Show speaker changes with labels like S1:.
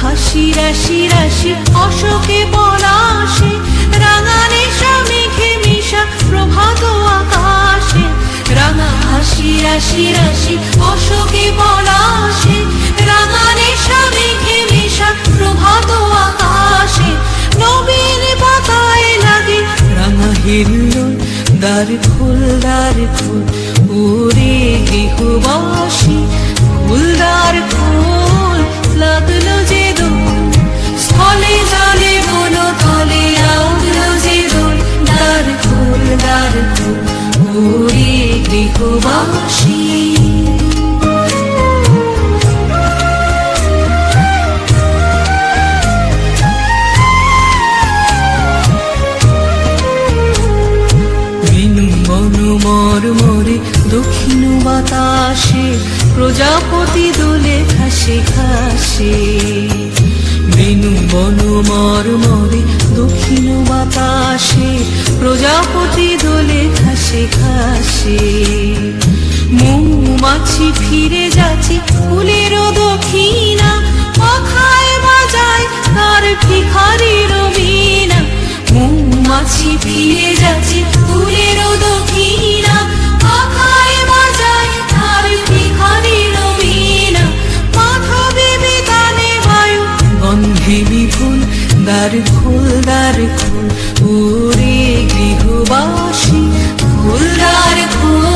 S1: হাসি রাশি রাশি অশোকে পলাশে রাঙা নেশা মেঘে মিশা আকাশে। রাঙা হাসি রাশি অশোকে পলাশে রাঙা নেশা মেঘে প্রভাত আকাশে। নবীন পাতায় লাগে রাঙা হিল্লোল দ্বার খোল দ্বার খোল ওরে গৃহবাসী, ফুলদার ফুল। বাতাসে প্রজাপতি দোলে ঘাসে ঘাসে বিনু, বনু মর মরে দক্ষিণ বাতাসে প্রজাপতি দোলে ঘাসে ঘাসে মৌমাছি ফিরে যাচ্ছে ফুলেরও দক্ষিণা পাখায় বাজায় তার ভিখারির মৌমাছি ফিরে দ্বার খুল দ্বার খুল উরে গৃহবাসী ফুলদার খুল